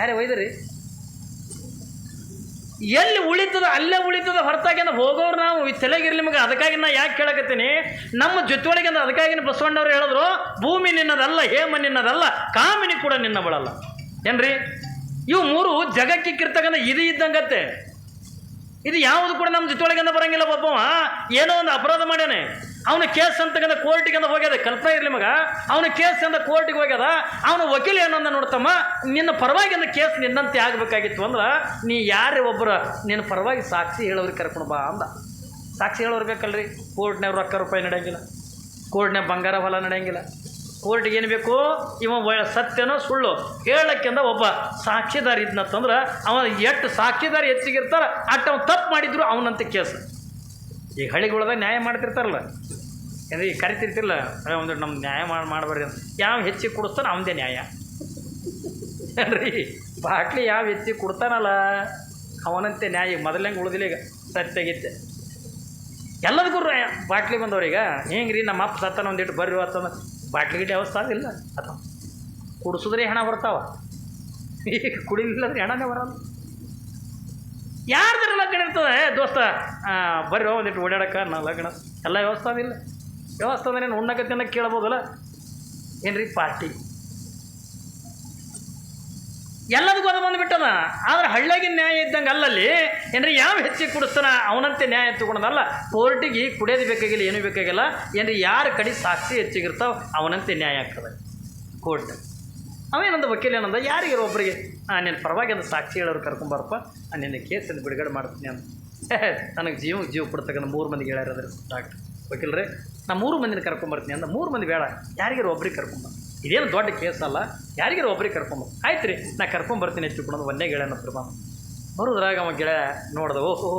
ಯಾರೇ ಒಯ್ದ್ರಿ? ಎಲ್ಲಿ ಉಳಿತದ, ಅಲ್ಲೇ ಉಳಿತದ ಹೊರತಾಗಿ ಹೋಗೋರು ನಾವು ತಲೆಗಿರ್ಲಿ ನಿಮಗೆ ಅದಕ್ಕಾಗಿ ನಾ ಯಾಕೆ ಕೇಳಕತ್ತೀನಿ? ನಮ್ಮ ಜೊತೆಯೊಳಗೆ ಅದಕ್ಕಾಗಿ ಬಸವಣ್ಣವ್ರು ಹೇಳಿದ್ರು, ಭೂಮಿ ನಿನ್ನದಲ್ಲ, ಹೇಮ ನಿನ್ನದಲ್ಲ, ಕಾಮಿನಿ ಕೂಡ ನಿನ್ನ ಬಳಲ್ಲ ಏನ್ರಿ? ಇವು ಮೂರು ಜಗಕ್ಕಿಕ್ಕಿರ್ತಕ್ಕಂಥ ಇದು ಇದ್ದಂಗತ್ತೆ. ಇದು ಯಾವುದು ಕೂಡ ನಮ್ಮ ಜೊತೆಯೊಳಗಿಂದ ಬರಂಗಿಲ್ಲ ಒಬ್ಬವ ಏನೋ ಒಂದು ಅಪರಾಧ ಮಾಡ್ಯಾನೆ. ಅವನ ಕೇಸ್ ಅಂತ ಕೋರ್ಟಿಗೆ ಹೋಗ್ಯದ, ಕಲ್ಪನೆ ಇರಲಿ ಮಗ. ಅವನ ಕೇಸ್ ಅಂತ ಕೋರ್ಟಿಗೆ ಹೋಗ್ಯದ, ಅವನ ವಕೀಲ ಏನಂದ ನೋಡ್ತಮ್ಮ ನಿನ್ನ ಪರವಾಗಿ ಅಂದ ಕೇಸ್ ನಿನ್ನಂತೆ ಆಗಬೇಕಾಗಿತ್ತು ಅಂದ್ರೆ, ನೀ ಯಾರೇ ಒಬ್ಬರು ನಿನ್ನ ಪರವಾಗಿ ಸಾಕ್ಷಿ ಹೇಳೋರಿಗೆ ಕರ್ಕೊಂಡು ಬಾ ಅಂದ. ಸಾಕ್ಷಿ ಹೇಳೋರು ಬೇಕಲ್ರಿ? ಕೋರ್ಟ್ನಾಗ ರೊಕ್ಕ ರೂಪಾಯಿ ನಡೆಯಂಗಿಲ್ಲ. ಕೋರ್ಟ್ನಾಗ ಬಂಗಾರ ಹೊಲ ನಡೆಯಂಗಿಲ್ಲ. ಕೋರ್ಟಿಗೆ ಏನು ಬೇಕು? ಇವ ಸತ್ಯನೋ ಸುಳ್ಳು? ಹೇಳಕ್ಕಿಂತ ಒಬ್ಬ ಸಾಕ್ಷಿದಾರ ಇದ್ನತ್ತಂದ್ರೆ ಅವ ಎಷ್ಟು ಸಾಕ್ಷಿದಾರ ಹೆಚ್ಚಿಗಿರ್ತಾರ ಅಟ್ಟ ಅವ್ನು ತಪ್ಪು ಮಾಡಿದ್ರು ಅವನಂತೆ ಕೇಸ್. ಈಗ ಹಳ್ಳಿಗಳದಾಗ ನ್ಯಾಯ ಮಾಡ್ತಿರ್ತಾರಲ್ಲ. ಏನ್ರಿ ಕರಿತಿರ್ತಿಲ್ಲ ಒಂದು ನಮ್ಮ ನ್ಯಾಯ ಮಾಡಿ, ಮಾಡಬಾರ್ದು ಅಂತ. ಯಾವ ಹೆಚ್ಚಿಗೆ ಕೊಡಿಸ್ತಾನೆ ಅವನದೇ ನ್ಯಾಯ. ರೀ ಬಾಟ್ಲಿ ಯಾವ ಹೆಚ್ಚಿಗೆ ಕೊಡ್ತಾನಲ್ಲ, ಅವನಂತೆ ನ್ಯಾಯ. ಮೊದಲಂಗೆ ಉಳಿದಿಲ್ಲ ಈಗ. ಸತ್ಯಾಗಿತ್ತೆ ಎಲ್ಲದಕ್ಕೂ ಬಾಟ್ಲಿ ಬಂದವ್ರೀಗ ಹೆಂಗೆ ರೀ ನಮ್ಮ ಅಪ್ಪ ಸತ್ತಾನ ಒಂದಿಟ್ಟು ಬರ್ರಿ ಅಂತಂದ್ರೆ ಬಾಟ್ಲಿ ಅವಸ್ಥೆ ಆಗಿಲ್ಲ ಅಥವಾ ಕುಡಿಸಿದ್ರೆ ಹಣ ಬರ್ತಾವ. ಈಗ ಕುಡಿಲಿಲ್ಲಂದ್ರೆ ಹೆಣನೇ ಬರಲ್ಲ. ಯಾರ್ದಾರ ಲಗ್ನ ಇರ್ತದೆ? ದೋಸ್ತ. ಬರ್ರಿ, ಒಂದಿಟ್ಟು ಓಡಾಡಕ್ಕೆ, ನಾ ಲಗ್ನ. ಎಲ್ಲ ವ್ಯವಸ್ಥೆ ಅದಿಲ್ಲ ವ್ಯವಸ್ಥೆ ಅಂದ್ರೆ ಏನು ಉಣ್ಣಕ್ಕೆ ಕೇಳ್ಬೋದಲ್ಲ? ಏನ್ರಿ ಪಾರ್ಟಿ? ಎಲ್ಲದಕ್ಕೂ ಅದು ಬಂದುಬಿಟ್ಟದ. ಆದ್ರೆ ಹಳ್ಳಿಯಾಗಿನ ನ್ಯಾಯ ಇದ್ದಂಗೆ ಅಲ್ಲಲ್ಲಿ, ಏನ್ರಿ ಯಾವ ಹೆಚ್ಚಿಗೆ ಕುಡಿಸ್ತಾನ? ಅವನಂತೆ ನ್ಯಾಯ ತಗೊಳೋದಲ್ಲ ಕೋರ್ಟಿಗೆ ಕುಡಿಯೋದು ಬೇಕಾಗಿಲ್ಲ, ಏನೂ ಬೇಕಾಗಿಲ್ಲ. ಏನ್ರಿ ಯಾರ ಕಡೆ ಸಾಕ್ಷಿ ಹೆಚ್ಚಿಗಿರ್ತಾವ ಅವನಂತೆ ನ್ಯಾಯ ಆಗ್ತದೆ ಕೋರ್ಟ್. ಅವೇನಂದ ವಕೀಲ ಏನಂದ? ಯಾರಿಗಿರೋ ಒಬ್ಬರಿಗೆ ಹಾಂ ಪರವಾಗಿ ಸಾಕ್ಷಿ ಹೇಳೋರು ಕರ್ಕೊಂಬಾರಪ್ಪ ನಾನು ನಿನ್ನ ಕೇಸಲ್ಲಿ ಬಿಡುಗಡೆ ಮಾಡ್ತೀನಿ ಅಂತ. ನನಗೆ ಜೀವ ಜೀವ ಕೊಡ್ತಕ್ಕಂಥ ಮೂರು ಮಂದಿಗೆ ಹೇಳ್ಯಾರ ಅದ್ರ ಡಾಕ್ಟ್ರ್. ವಕೀಲರೇ, ನಾ ಮೂರು ಮಂದಿನ ಕರ್ಕೊಂಬರ್ತೀನಿ ಅಂದ, ಮೂರು ಮಂದಿ ಬೇಡ, ಯಾರಿಗಾರು ಒಬ್ರಿಗೆ ಕರ್ಕೊಂಬ ಇದೇನು ದೊಡ್ಡ ಕೇಸ್ ಅಲ್ಲ, ಯಾರಿಗಾರು ಒಬ್ರಿಗೆ ಕರ್ಕೊಂಬ ಆಯ್ತು ರೀ ನಾ ಕರ್ಕೊಂಬರ್ತೀನಿ ಹೆಚ್ಚಿಕೊಂಡು ಒಂದೇ ಗೆಳೆಯನ ಬಂದು ಬರೋದ್ರಾಗ ಅವ ಗೆಳೆಯ ನೋಡ್ದೆ, ಓಹೋ,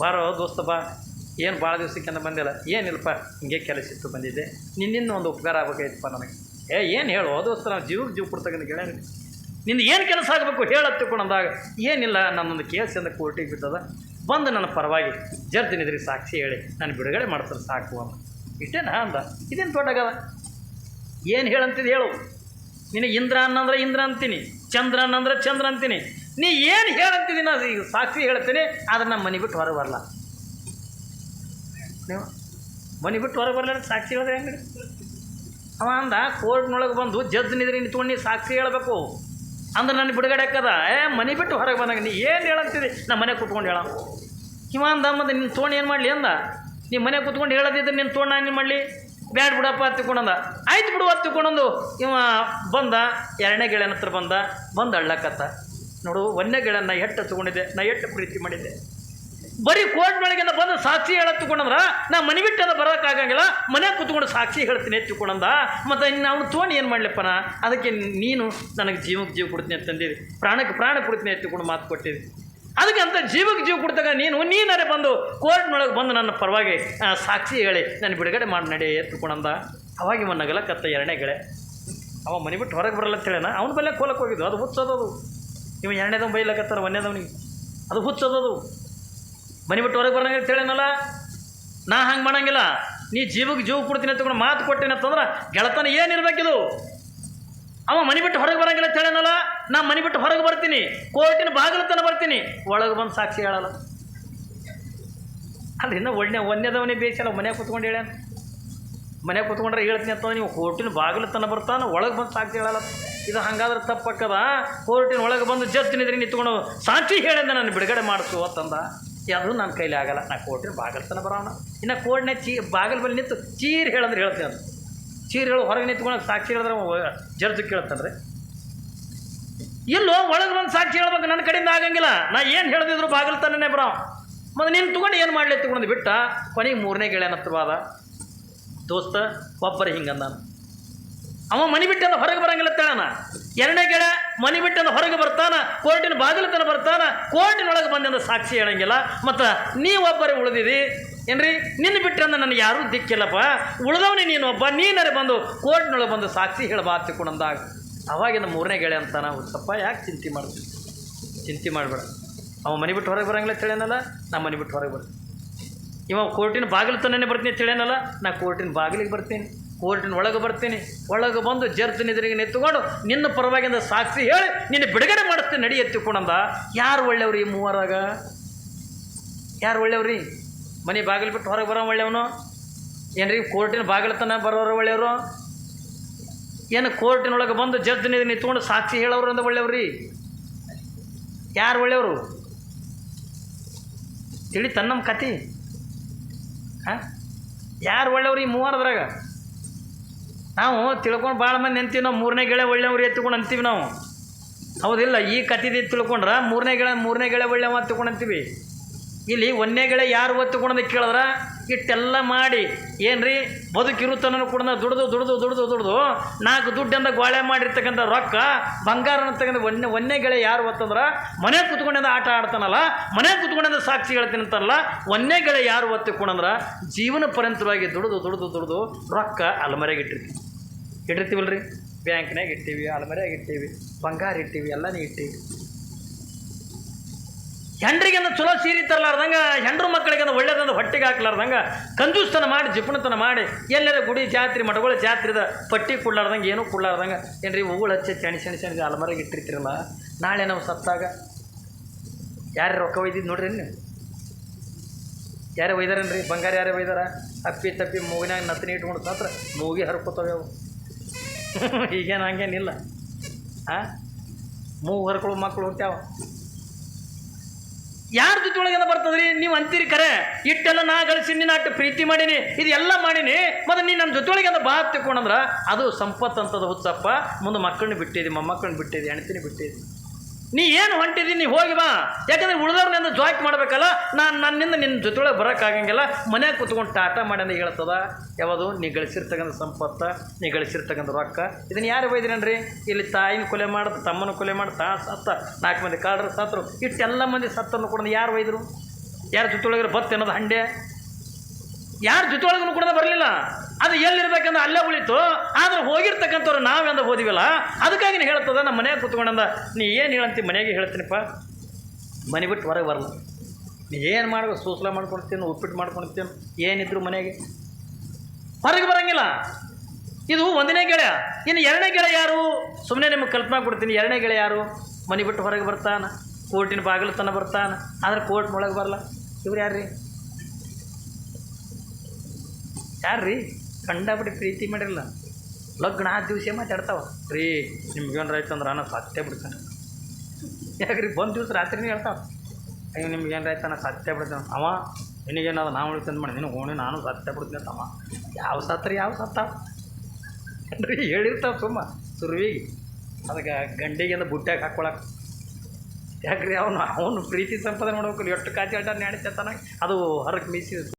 ಬಾರೋ ದೋಸ್ತ ಬಾ. ಏನು ಭಾಳ ದಿವ್ಸಕ್ಕಿಂತ ಬಂದಿಲ್ಲ. ಏನಿಲ್ಲಪ್ಪ, ಹಿಂಗೆ ಕೆಲಸ ಇತ್ತು ಬಂದಿದ್ದೆ. ನಿನ್ನಿಂದ ಒಂದು ಉಪಕಾರ ಆಗ್ಬೇಕಾಯ್ತಪ್ಪ ನನಗೆ. ಏ, ಏನು ಹೇಳು ದೋಸ್ತ, ನಾವು ಜೀವಕ್ಕೆ ಜೀವ ಕೊಡ್ತಕ್ಕಂಥ ಗೆಳೆಯ ನಿಂದು ಏನು ಕೆಲಸ ಆಗಬೇಕು ಹೇಳತ್ತಿಕೊಂಡಂದಾಗ ಏನಿಲ್ಲ, ನನ್ನೊಂದು ಕೇಸಿಂದ ಕೋರ್ಟಿಗೆ ಬಿದ್ದದ. ಬಂದು ನನ್ನ ಪರವಾಗಿ ಜರ್ದಿನಿದ್ರಿ ನಿದ್ರಿ ಸಾಕ್ಷಿ ಹೇಳಿ ನಾನು ಬಿಡುಗಡೆ ಮಾಡ್ತಾರೆ ಸಾಕು ಅಂತ ಇಷ್ಟೇನಾ ಅಂದ? ಇದೇನು ದೊಡ್ಡಗದ ಏನು ಹೇಳಂತಿದ್ದು ಹೇಳು. ನಿನಗೆ ಇಂದ್ರ ಅನ್ನಂದ್ರೆ ಇಂದ್ರ ಅಂತೀನಿ, ಚಂದ್ರ ಅನ್ನಂದ್ರೆ ಚಂದ್ರ ಅಂತೀನಿ. ನೀ ಏನು ಹೇಳಂತಿದ್ದೀನಿ ಅದು ಈಗ ಸಾಕ್ಷಿ ಹೇಳ್ತೀನಿ, ಆದ್ರೆ ನಮ್ಮ ಮನೆ ಬಿಟ್ಟು ಹೊರಗೆ ಬರಲ್ಲ ನೀವು ಮನೆ ಬಿಟ್ಟು ಹೊರಗೆ ಬರಲ್ಲ ಸಾಕ್ಷಿ ಹೇಳಿದ್ರೆ ಹೆಂಗೆ ಅವ ಅಂದ ಕೋರ್ಟ್ನೊಳಗೆ ಬಂದು ಜಡ್ಜ್ ನಿದ್ರೆ ನಿಂತ್ಕೊಂಡು ನೀ ಸಾಕ್ಷಿ ಹೇಳಬೇಕು. ಅಂದ್ರೆ ನನ್ನ ಬಿಡುಗಡೆ ಹಾಕದ ಏ, ಮನೆ ಬಿಟ್ಟು ಹೊರಗೆ ಬಂದಾಗ ನೀ ಏನು ಹೇಳಂತಿದ್ದಿ ನಾ ಮನೆ ಕುತ್ಕೊಂಡು ಹೇಳ. ಹಿಮಾಂದ ಮತ್ತೆ ನಿನ್ನ ತೋಣ ಏನು ಮಾಡಲಿ ಅಂದ? ನೀ ಮನೆ ಕುತ್ಕೊಂಡು ಹೇಳದಿದ್ರೆ ನಿನ್ನ ತೋಣ ನಾನು ಮಾಡಲಿ? ಬ್ಯಾಡ್ ಬಿಡಪ್ಪ ಹತ್ತಿಕೊಂಡಂದ ಆಯ್ತು ಬಿಡು ಹತ್ತಿಕೊಂಡಂದು ಇವ ಬಂದ, ಎರಡನೇ ಗೆಳೆಯನ ಹತ್ರ ಬಂದ, ಬಂದು ಅಳ್ಳಕತ್ತ. ನೋಡು ಒಂದೇ ಗೆಳೆಯನ್ನ ನಾ ಎಟ್ಟು ಹಚ್ಕೊಂಡಿದ್ದೆ ನಾ ಎಷ್ಟು ಪ್ರೀತಿ ಮಾಡಿದ್ದೆ? ಬರೀ ಕೋರ್ಟ್ನೊಳಗಿಂದ ಬಂದು ಸಾಕ್ಷಿ ಹೇಳಕ್ ತಗೊಂಡಂದ್ರ ನಾ ಮನೆ ಬಿಟ್ಟದ ಬರೋಕ್ಕಾಗಂಗಿಲ್ಲ ಮನೆ ಕೂತ್ಕೊಂಡು ಸಾಕ್ಷಿ ಹೇಳ್ತೀನಿ ಎತ್ತುಕೊಂಡಂದ ಮತ್ತು ಇನ್ನು ಅವ್ನು ತೊಗೊಂಡು ಏನು ಮಾಡ್ಲಿಪ್ಪನ? ಅದಕ್ಕೆ ನೀನು ನನಗೆ ಜೀವಕ್ಕೆ ಜೀವ ಕೊಡ್ತೀನಿ ಅಂತಂದಿರಿ ಪ್ರಾಣಕ್ಕೆ ಪ್ರಾಣ ಕೊಡ್ತೀನಿ ತಿಳ್ಕೊಂಡು ಮಾತು ಕೊಟ್ಟಿದ್ದೆ. ಅದಕ್ಕೆ ಅಂತ ಜೀವಕ್ಕೆ ಜೀವ ಕೊಡ್ತಾಗ ನೀನು ನೀನರೆ ಬಂದು ಕೋರ್ಟ್ನೊಳಗೆ ಬಂದು ನನ್ನ ಪರವಾಗಿ ಸಾಕ್ಷಿ ಹೇಳಿ ನಾನು ಬಿಡುಗಡೆ ಮಾಡಿ ನಡೆ ಎತ್ತುಕೊಂಡಂದ ಅವಾಗ ಇವ ನಗಲಕತ್ತ ಎರಡನೇ ಗಳೆ. ಅವ ಮನೆ ಬಿಟ್ಟು ಹೊರಗೆ ಬರಲ್ಲ ಅಂತ ಹೇಳೋಣ ಅವನ ಬಲ್ಲೆ ಕೋಲಕ್ಕೆ ಹೋಗಿದ್ದು. ಅದು ಹುಚ್ಚೋದದು. ಇವ ಎರಡನೇದವ್ ಬೈಲಕತ್ತಾರ ಒಂದೇದವನಿಗೆ ಅದು ಹುಚ್ಚೋದದು. ಮನೆ ಬಿಟ್ಟು ಹೊರಗೆ ಬರೋಂಗಿಲ್ಲ ಅಂತೇಳೇನಲ್ಲ ನಾ ಹಂಗೆ ಮಾಡಂಗಿಲ್ಲ. ನೀ ಜೀವಕ್ಕೆ ಜೀವ ಕೊಡ್ತೀನಿ ಅಂತಕೊಂಡು ಮಾತು ಕೊಟ್ಟೇನೆ ಅಂತಂದ್ರೆ ಗೆಳತನ ಏನಿರಬೇಕಿದು? ಅವ ಮನೆ ಬಿಟ್ಟು ಹೊರಗೆ ಬರಂಗಿಲ್ಲ ಅಂತ ಹೇಳೇನಲ್ಲ? ನಾ ಮನೆ ಬಿಟ್ಟು ಹೊರಗೆ ಬರ್ತೀನಿ. ಕೋರ್ಟಿನ ಬಾಗಿಲತನ ಬರ್ತೀನಿ. ಒಳಗೆ ಬಂದು ಸಾಕ್ಷಿ ಹೇಳಲ್ಲ. ಅಲ್ಲಿ ಇನ್ನೂ ಒಳ್ಳೆ ಒಂದೇದವನೇ ಬೇಸಲ್ಲ ಮನೆಗೆ ಕೂತ್ಕೊಂಡು ಹೇಳ್ಯಾನ ಮನ್ಯಾಗ ಕೂತ್ಕೊಂಡ್ರೆ ಹೇಳ್ತೀನಿ ಅಂತ ನೀವು ಕೋರ್ಟಿನ ಬಾಗಿಲು ತನ ಬರ್ತಾನ, ಒಳಗೆ ಬಂದು ಸಾಕ್ಷಿ ಹೇಳಲ್ಲ. ಇದು ಹಂಗಾದ್ರೆ ತಪ್ಪಕ್ಕದ ಕೋರ್ಟಿನ ಒಳಗೆ ಬಂದು ಜಡ್ಜ್ ನಿಂತ್ಕೊಂಡು ಸಾಕ್ಷಿ ಹೇಳಿದ್ದೆ ನಾನು ಬಿಡುಗಡೆ ಮಾಡಿಸು ಅಂತಂದ. ಅದು ನನ್ನ ಕೈಲಿ ಆಗಲ್ಲ. ನಾ ಕೋರ್ಟಿನ ಬಾಗಲ್ತನ ತನ ಬರೋಣ. ಇನ್ನು ಕೋರ್ಟ್ನ ಚೀ ಬಾಗಿಲು ಬಳಿ ನಿಂತು ಚೀರ್ ಹೇಳಂದ್ರೆ ಹೇಳ್ತೇನೆ ಅದು ಚೀರ್ ಹೇಳು ಹೊರಗೆ ನಿಂತ್ಕೊಂಡು ಸಾಕ್ಷಿ ಹೇಳಿದ್ರೆ ಜಡ್ಜ್ ಕೇಳ್ತಾನೆ ಇಲ್ಲೋ ಒಳಗೆ ಬಂದು ಸಾಕ್ಷಿ ಹೇಳ್ಬೇಕು ನನ್ನ ಕಡೆಯಿಂದ ಆಗಂಗಿಲ್ಲ. ನಾ ಏನು ಹೇಳ್ದಿದ್ರು ಬಾಗಿಲು ತನ್ನೇ ಬರೋ. ಮತ್ತು ನೀನು ತೊಗೊಂಡು ಏನು ಮಾಡಲಿ ತಗೊಂಡು ಬಿಟ್ಟ? ಕೊನೆಗೆ ಮೂರನೇ ಗೆಳೆಯನತ್ರವಾದ ದೋಸ್ತ, ಒಬ್ಬರ ಹಿಂಗಂದ ಅವ ಮನೆ ಬಿಟ್ಟೆಲ್ಲ ಹೊರಗೆ ಬರಂಗಿಲ್ಲ ತೇಳನ ಎರಡನೇ ಗೆಳೆ ಮನೆ ಬಿಟ್ಟನ ಹೊರಗೆ ಬರ್ತಾನ, ಕೋರ್ಟಿನ ಬಾಗಿಲು ತನ ಬರ್ತಾನ, ಕೋರ್ಟಿನೊಳಗೆ ಬಂದಿಂದ ಸಾಕ್ಷಿ ಹೇಳಂಗಿಲ್ಲ. ಮತ್ತು ನೀವೊಬ್ಬರೇ ಉಳಿದಿರಿ. ಏನ್ರಿ? ನಿನ್ನ ಬಿಟ್ಟಂದ ನನಗೆ ಯಾರೂ ದಿಕ್ಕಿಲ್ಲಪ್ಪ. ಉಳಿದವನೇ ನೀನು ಒಬ್ಬ. ನೀನರೆ ಬಂದು ಕೋರ್ಟ್ನೊಳಗೆ ಬಂದು ಸಾಕ್ಷಿ ಹೇಳಬಾ ಅಂದಾಗ, ಅವಾಗಿಂದ ಮೂರನೇ ಗೆಳೆ ಅಂತ ನಾವು ಸ್ವಲ್ಪ ಯಾಕೆ ಚಿಂತೆ ಮಾಡ್ತೀವಿ ಚಿಂತೆ ಮಾಡಬೇಡ. ಅವ ಮನೆ ಬಿಟ್ಟು ಹೊರಗೆ ಬರಂಗಿಲ್ಲ ತಿಳಿಯನಲ್ಲ ನಾ ಮನೆ ಬಿಟ್ಟು ಹೊರಗೆ ಬರ್ತೀನಿ. ಇವ ಕೋರ್ಟಿನ ಬಾಗಿಲು ತನ್ನೇ ಬರ್ತೀನಿ ತಿಳಿಯನಲ್ಲ ನಾ ಕೋರ್ಟಿನ ಬಾಗಿಲಿಗೆ ಬರ್ತೀನಿ. ಕೋರ್ಟಿನ ಒಳಗೆ ಬರ್ತೀನಿ, ಒಳಗೆ ಬಂದು ಜರ್ತಿನ ಎದುರಿಗೆ ನಿಂತುಕೊಂಡು ನಿನ್ನ ಪರವಾಗಿಂದ ಸಾಕ್ಷಿ ಹೇಳಿ ನಿನ್ನ ಬಿಡುಗಡೆ ಮಾಡಿಸ್ತೀನಿ ನಡಿ ಎತ್ತಿಕೊಂಡಂದ. ಯಾರು ಒಳ್ಳೆಯವ್ರಿ ಈ ಮೂವರಾಗ? ಯಾರು ಒಳ್ಳೆಯವ್ರಿ ಮನೆ ಬಾಗಿಲು ಬಿಟ್ಟು ಹೊರಗೆ ಬರೋ ಒಳ್ಳೆಯವನು? ಏನ್ರಿ ಕೋರ್ಟಿನ ಬಾಗಿಲು ತನ ಬರೋರು ಒಳ್ಳೆಯವರು? ಏನು ಕೋರ್ಟಿನೊಳಗೆ ಬಂದು ಜಡ್ಜ್ ನಿಂತ್ಕೊಂಡು ಸಾಕ್ಷಿ ಹೇಳೋರು ಅಂದ್ರೆ ಒಳ್ಳೆಯವ್ರಿ ಯಾರು ಒಳ್ಳೆಯವರು? ತಿಳಿ ತನ್ನಮ್ಮ ಕತಿ ಹಾಂ? ಯಾರು ಒಳ್ಳೆಯವ್ರಿ ಮೂವರದ್ರಾಗ? ನಾವು ತಿಳ್ಕೊಂಡು ಭಾಳ ಮಂದಿ ಅಂತೀವಿ, ನಾವು ಮೂರನೇ ಗೆಳೆ ಒಳ್ಳೆಯವ್ರು ಎತ್ಕೊಂಡು ಅಂತೀವಿ ನಾವು. ಹೌದಿಲ್ಲ, ಈ ಕತಿದಿ ತಿಳ್ಕೊಂಡ್ರೆ ಮೂರನೇ ಗೆಳೆ ಮೂರನೇ ಗೆಳೆ ಒಳ್ಳೆಯವ ಅಂತೀವಿ. ಇಲ್ಲಿ ಒಂದನೇ ಗೆಳೆ ಯಾರು ಒತ್ತುಕೊಂಡಂತ ಕೇಳಿದ್ರೆ? ಇಟ್ಟೆಲ್ಲ ಮಾಡಿ ಏನು ರೀ ಬದುಕಿರುತ್ತನೂ ಕೂಡ ದುಡ್ದು ದುಡ್ದು ದುಡ್ದು ದುಡ್ದು, ನಾಲ್ಕು ದುಡ್ಡಿಂದ ಗೋಳೆ ಮಾಡಿರ್ತಕ್ಕಂಥ ರೊಕ್ಕ ಬಂಗಾರ ಅಂತಕ್ಕಂಥ ಒನ್ನೆ ಒನ್ನೆ ಗೆಳೆ ಯಾರು ಒತ್ತಂದ್ರೆ ಮನೆ ಕುತ್ಕೊಂಡಿಂದ ಆಟ ಆಡ್ತಾನಲ್ಲ, ಮನೆ ಕುತ್ಕೊಂಡಿಂದ ಸಾಕ್ಷಿ ಹೇಳ್ತೀನಿ ಅಂತಾರಲ್ಲ ಒಂದನೇ ಗೆಳೆ ಯಾರು ಒತ್ತಿಕೊಂಡಂದ್ರೆ ಜೀವನ ಪರ್ಯಂತವಾಗಿ ದುಡ್ದು ದುಡ್ದು ದುಡ್ದು ರೊಕ್ಕ ಅಲ್ಮರೆಗೆ ಇಟ್ಟಿರ್ತೀವಿ. ಇಟ್ಟಿರ್ತೀವಲ್ರಿ? ಬ್ಯಾಂಕ್ನಾಗ ಇಟ್ಟೀವಿ ಅಲ್ಮರೆಯಾಗ ಇಟ್ಟೀವಿ, ಬಂಗಾರ ಇಟ್ಟೀವಿ, ಎಲ್ಲನೇ ಇಟ್ಟೀವಿ. ಹೆಂಡ್ರಿಗೆಂದ ಚಲೋ ಸೀರೆ ತರಲಾರ್ದಂಗೆ, ಹೆಂಡ್ರು ಮಕ್ಕಳಿಗೆ ಒಳ್ಳೇದಂದ ಹೊಟ್ಟೆಗೆ ಹಾಕ್ಲಾರ್ದಂಗೆ, ಕಂಜೂಸ್ತನ ಮಾಡಿ, ಜಿಪಣತನ ಮಾಡಿ ಎಲ್ಲರ ಗುಡಿ ಜಾತ್ರೆ, ಮಠಗಳ ಜಾತ್ರೆದ ಪಟ್ಟಿ ಕೊಡ್ಲಾರ್ದಂಗೆ, ಏನೂ ಕೊಡ್ಲಾರ್ದಂಗ. ಏನ್ರಿ ಹೂಗಳು ಹಚ್ಚಿ ಚಣಿ ಸೆಣಿ ಸೆಣಿ ಅಲಮರಿಗೆ ಇಟ್ಟಿರ್ತೀರಲ್ಲ, ನಾಳೆ ನಾವು ಸತ್ತಾಗ ಯಾರು ರೊಕ್ಕ ಒಯ್ದಿದ್ದು ನೋಡ್ರಿ ನೀವು ಯಾರೇ ರೀ ಬಂಗಾರ ಯಾರೇ ಒಯ್ದಾರ? ಅಪ್ಪಿ ತಪ್ಪಿ ಮೂಗಿನಾಗ ನತ್ತನಿ ಇಟ್ಕೊಂಡು ಸತ್ರ ಮೂಗಿ ಹರ್ಕೋತವೆ ಅವು. ಈಗೇನು ಹಂಗೇನಿಲ್ಲ. ಹಾಂ ಮೂಗು ಹರ್ಕೊಳ್ಳೋ ಮಕ್ಕಳು ಹುಟ್ಟ್ಯಾವ ಯಾರ ಜೊತೆ ಒಳಗೆಲ್ಲ ಬರ್ತದ್ರಿ? ನೀವು ಅಂತೀರಿ ಕರೆ, ಇಟ್ಟೆಲ್ಲ ನಾ ಗಳಿಸಿ ನಿನ್ನ ಅಟ್ಟು ಪ್ರೀತಿ ಮಾಡೀನಿ, ಇದೆಲ್ಲ ಮಾಡೀನಿ, ಮತ್ತು ನೀನು ನನ್ನ ಜೊತೆ ಅದು ಬಾ ತಿಳ್ಕೊಂಡಂದ್ರೆ ಅದು ಸಂಪತ್ತು ಅಂತದ ಹುಚ್ಚಪ್ಪ. ಮುಂದೆ ಮಕ್ಕಳನ್ನ ಬಿಟ್ಟಿದ್ದಿ ಮೊಮ್ಮಕ್ಕಳನ್ನ ಬಿಟ್ಟಿದ್ದಿ ಹೆಣ್ತೀನಿ ಬಿಟ್ಟಿದ್ದಿ ನೀ ಏನು ಹೊಂಟಿದ್ದೀನಿ ನೀ ಹೋಗಿ ಬಾ. ಯಾಕಂದ್ರೆ ಉಳಿದವ್ರನ್ನೆಂದು ಜಾಯ್ಕ್ ಮಾಡಬೇಕಲ್ಲ, ನಾನು ನನ್ನಿಂದ ನಿನ್ನ ಜೊತೆಯೊಳಗೆ ಬರೋಕ್ಕಾಗಂಗಿಲ್ಲ ಮನ್ಯಾಗ ಕೂತ್ಕೊಂಡು ಟಾಟಾ ಮಾಡ್ಯಾನ ಹೇಳ್ತದ. ಯಾವುದು? ನೀ ಗಳಿಸಿರ್ತಕ್ಕಂಥ ಸಂಪತ್ತ, ನೀ ಗಳಿಸಿರ್ತಕ್ಕಂಥ ರೊಕ್ಕ. ಇದನ್ನು ಯಾರು ಬೈದ್ರೇನ್ರಿ ಇಲ್ಲಿ ತಾಯಿನ ಕೊಲೆ ಮಾಡೋದು, ತಮ್ಮನ ಕೊಲೆ ಮಾಡಿ, ತಾ ಸತ್ತ, ನಾಲ್ಕು ಮಂದಿ ಕಾಡ್ರು ಸತ್ತರು. ಇಷ್ಟೆಲ್ಲ ಮಂದಿ ಸತ್ತನ್ನು ಕೂಡ ಯಾರು ಒಯ್ದರು? ಯಾರ ಜೊತೆಯೊಳಗೆ ಬತ್ತೆ ಅನ್ನೋದು ಹಂಡೆ? ಯಾರ ಜೊತೆಯೊಳಗೂ ಕೂಡ ಬರಲಿಲ್ಲ? ಅದು ಎಲ್ಲಿರ್ಬೇಕಂದ್ರೆ ಅಲ್ಲೇ ಉಳಿತು. ಆದ್ರೆ ಹೋಗಿರ್ತಕ್ಕಂಥವ್ರು ನಾವೆಂದ ಓದಿವಲ್ಲ, ಅದಕ್ಕಾಗಿ ನೀನು ಹೇಳ್ತದ, ನಮ್ಮ ಮನೆಯಾಗ ಕೂತ್ಕೊಂಡಂದ, ನೀ ಏನು ಹೇಳಂತಿ ಮನೆಗೆ ಹೇಳ್ತೀನಿಪ್ಪ. ಮನೆ ಬಿಟ್ಟು ಹೊರಗೆ ಬರಲ್ಲ ನೀ ಏನು ಮಾಡ್ಬೇಕು ಸೂಸಲ ಮಾಡ್ಕೊಳ್ತೀನಿ ಉಪ್ಪಿಟ್ಟು ಮಾಡ್ಕೊಳ್ತೀನಿ ಏನಿದ್ರು ಮನೆಗೆ. ಹೊರಗೆ ಬರಂಗಿಲ್ಲ. ಇದು ಒಂದನೇ ಗೆಳೆಯ. ಇನ್ನು ಎರಡನೇ ಗೆಳೆ ಯಾರು? ಸುಮ್ಮನೆ ನಿಮಗೆ ಕಲ್ಪನಾ ಕೊಡ್ತೀನಿ, ಎರಡನೇ ಗೆಳೆ ಯಾರು? ಮನೆ ಬಿಟ್ಟು ಹೊರಗೆ ಬರ್ತಾನ, ಕೋರ್ಟಿನ ಬಾಗಿಲು ತನ ಬರ್ತಾನೆ, ಆದ್ರೆ ಕೋರ್ಟ್ ಒಳಗೆ ಬರಲ್ಲ ಇವ್ರು ಯಾರು ರೀ ಯಾರ್ರೀ? ಕಂಡಾಬಿಟ್ಟು ಪ್ರೀತಿ ಮಾಡಿರಲ್ಲ. ಲಗ್ನ ಆ ದಿವಸ ಮಾತಾಡ್ತಾವ. ರೀ ನಿಮ್ಗೇನು ಆಯ್ತು ಅಂದ್ರೆ ನಾನು ಸತ್ಯ ಬಿಡ್ತಾನೆ. ಯಾಕ್ರಿ, ಬಂದು ದಿವಸ ರಾತ್ರಿನೇ ಹೇಳ್ತಾವ ಅಯ್ಯೋ ನಿಮ್ಗೇನು ಆಯ್ತು ನಾನು ಸತ್ಯ ಬಿಡ್ತಾನೆ. ಅವ ನಿನಗೇನಾದ ನಾವು ಉಳಿತಂದು ಮಾಡಿ ನಿನಗೆ ಓಣಿ ನಾನು ಸತ್ಯ ಬಿಡ್ತೀನಿ ಅಂತ ಅವ. ಯಾವ ಸತ್ರಿ, ಯಾವ ಸತ್ತಾವ ರೀ ಹೇಳಿರ್ತಾವ ಸುಮ್ಮ, ಸುರುವಿಗೆ. ಅದಕ್ಕೆ ಗಂಡಿಗೆಂದ ಬುಟ್ಟ್ಯಾಗ ಹಾಕ್ಕೊಳಕ್ಕೆ ಯಾಕ್ರಿ, ಅವನು ಅವನು ಪ್ರೀತಿ ಸಂಪಾದನೆ ಮಾಡ್ಬೇಕು ಎಷ್ಟು ಕಾಚಿ ಆಟ ನಡೀತಾನ ಅದು ಹೊರಗೆ ಮೀಸಿ.